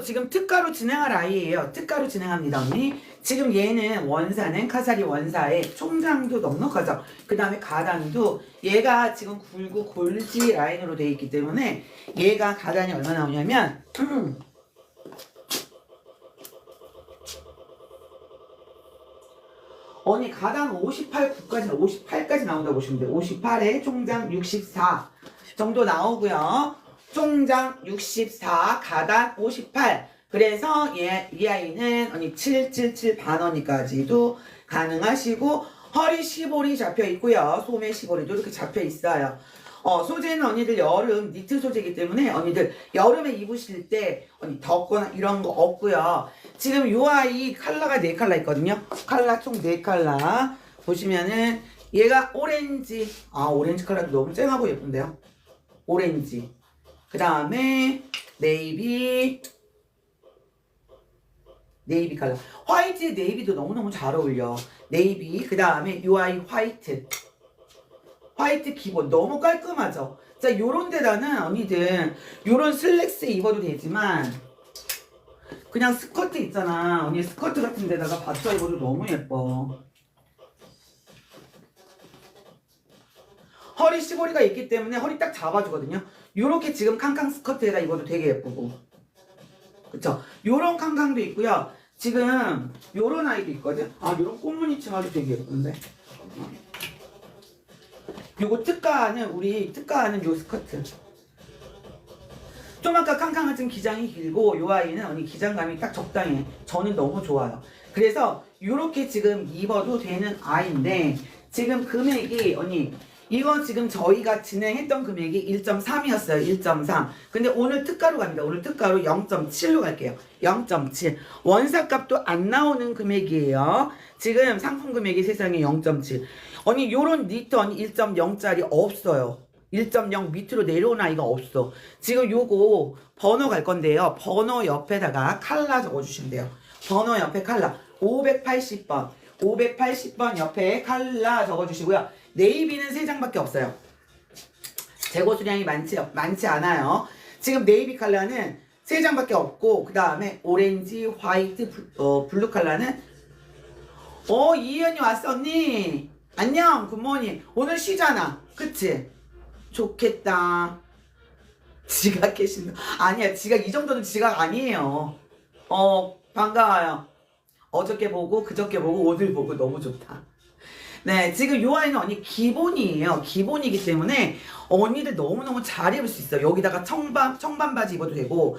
지금 특가로 진행할 아이예요. 특가로 진행합니다, 언니. 지금 얘는 원사는 카사리 원사의 총장도 넉넉하죠. 그 다음에 가단도 얘가 지금 굴고 골지 라인으로 되어 있기 때문에 얘가 가단이 얼마 나오냐면 언니 가단 58, 9까지 58까지 나온다고 보시면 돼요. 58에 총장 64 정도 나오고요. 총장 64, 가단 58. 그래서 얘, 이 아이는 언니 777 반원이까지도 가능하시고 허리 시볼이 잡혀 있고요. 소매 시볼이도 이렇게 잡혀 있어요. 어, 소재는 언니들 여름 니트 소재이기 때문에 언니들 여름에 입으실 때 언니 덥거나 이런 거 없고요. 지금 요 아이 컬러가 네 컬러 있거든요. 컬러 총 네 컬러 보시면은 얘가 오렌지 아 오렌지 컬러도 너무 쨍하고 예쁜데요. 오렌지 그 다음에 네이비 네이비 컬러. 화이트 네이비도 너무너무 잘 어울려. 네이비 그 다음에 요 아이 화이트. 화이트 기본 너무 깔끔하죠? 자 요런 데다는 언니들 요런 슬랙스 입어도 되지만 그냥 스커트 있잖아. 언니 스커트 같은 데다가 받쳐 입어도 너무 예뻐 허리 시보리가 있기 때문에 허리 딱 잡아주거든요. 요렇게 지금 캉캉 스커트에다 입어도 되게 예쁘고. 그쵸? 요런 캉캉도 있고요. 지금 요런 아이도 있거든? 아 요런 꽃무늬 치마도 되게 예쁜데? 요거 특가하는 우리 특가하는 요 스커트. 좀 아까 캉캉은 좀 기장이 길고 요 아이는 언니 기장감이 딱 적당해. 저는 너무 좋아요. 그래서 요렇게 지금 입어도 되는 아이인데 지금 금액이 언니 이거 지금 저희가 진행했던 금액이 1.3이었어요 1.3 근데 오늘 특가로 갑니다. 오늘 특가로 0.7로 갈게요. 0.7 원사값도 안 나오는 금액이에요. 지금 상품 금액이 세상에 0.7 언니 요런 언니 1.0짜리 없어요. 1.0 밑으로 내려온 아이가 없어. 지금 요거 번호 갈 건데요. 번호 옆에다가 칼라 적어주시면 돼요. 번호 옆에 칼라. 580번 580번 옆에 칼라 적어주시고요. 네이비는 3장밖에 없어요. 재고 수량이 많지, 많지 않아요. 지금 네이비 칼라는 3장밖에 없고 그 다음에 오렌지, 화이트, 블, 어, 블루 칼라는 어 이현이 왔어 언니 안녕 굿모닝 오늘 쉬잖아 그치? 좋겠다. 지각 계신다. 아니야, 지각 이 정도는 지각 아니에요. 어, 반가워요. 어저께 보고, 그저께 보고, 오늘 보고 너무 좋다. 네, 지금 요 아이는 언니 기본이에요. 기본이기 때문에 언니들 너무너무 잘 입을 수 있어요. 여기다가 청반, 청반 바지 입어도 되고,